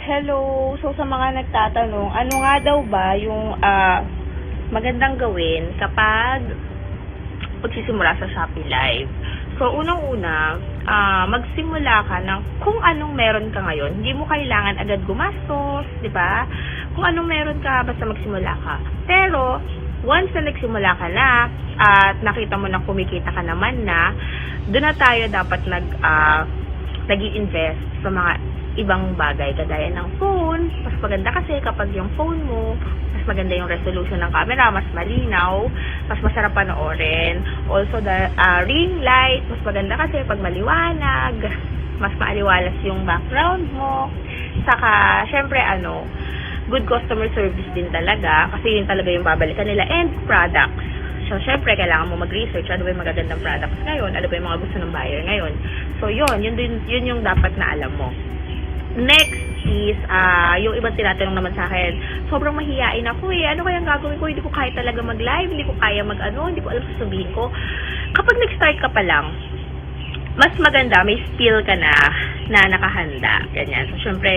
Hello. So sa mga nagtatanong, ano nga daw ba yung ah, magandang gawin kapag pagsisimula sa Shopee Live? So unang-una, ah, magsimula ka ng kung anong meron ka ngayon. Hindi mo kailangan agad gumastos, 'di ba? Kung anong meron ka basta magsimula ka. Pero once na nagsimula ka na at nakita mo na kumikita ka naman na, doon na tayo dapat nag ah, nag-i-invest sa mga ibang bagay kagaya ng phone. Mas maganda kasi kapag yung phone mo, mas maganda yung resolution ng camera, mas malinaw, mas masarap panoorin. Also, the uh, ring light, mas maganda kasi pag maliwanag, mas maaliwalas yung background mo. Saka, syempre, ano, good customer service din talaga kasi yun talaga yung babalikan nila and products. So, syempre, kailangan mo mag-research ano ba yung magagandang products ngayon, ano ba yung mga gusto ng buyer ngayon. So, yun, yun, din, yun yung dapat na alam mo. Next is, ah yung ibang tinatanong naman sa akin, sobrang mahihain ako eh. Ano kayang gagawin ko? Hindi ko kaya talaga mag-live, hindi ko kaya mag-ano, hindi ko alam sasabihin ko. Kapag nag-start ka pa lang, mas maganda, may skill ka na na nakahanda. Ganyan. So, syempre,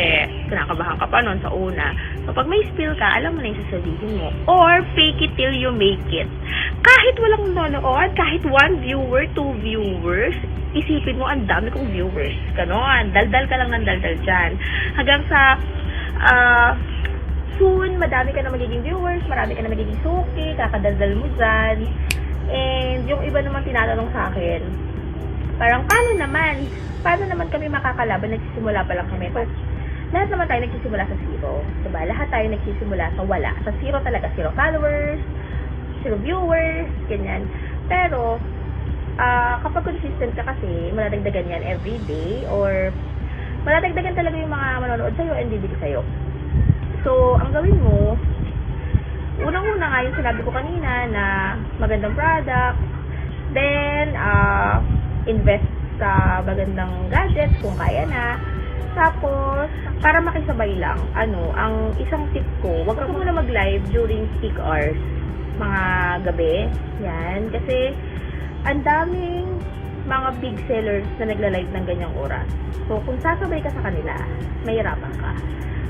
kinakabahan ka pa noon sa una. So, pag may skill ka, alam mo na yung sasabihin mo. Or, fake it till you make it. Kahit walang nanonood, kahit one viewer, two viewers, isipin mo, ang dami kong viewers. Ganon. Daldal ka lang ng daldal dyan. Hanggang sa, ah, soon, madami ka na magiging viewers, marami ka na magiging suki, kakadaldal mo dyan. And, yung iba naman tinatanong sa akin, parang paano naman? Paano naman kami makakalaban? Nagsisimula pa lang kami. So, lahat naman tayo nagsisimula sa zero. Diba? Lahat tayo nagsisimula sa wala. Sa zero talaga. Zero followers, zero viewers, ganyan. Pero, ah kapag consistent ka kasi, maladagdagan yan every day or maladagdagan talaga yung mga manonood sa'yo and bibili sa'yo. So, ang gawin mo, unang-una nga yung sinabi ko kanina na magandang product, then, ah invest sa magandang gadgets kung kaya na. Tapos, para makisabay lang, ano, ang isang tip ko, wag ka muna mag-live during peak hours, mga gabi, yan, kasi ang daming mga big sellers na nagla-live ng ganyang oras. So, kung sasabay ka sa kanila, mahirapan ka.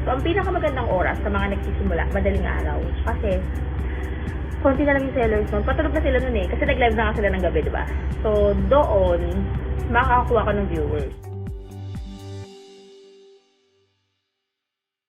So, ang pinakamagandang oras sa mga nagsisimula, madaling araw. Kasi, konti na lang yung sellers nun. Patulog na sila nun eh. Kasi nag-live na nga sila ng gabi, di ba? So, doon, makakakuha ka ng viewers.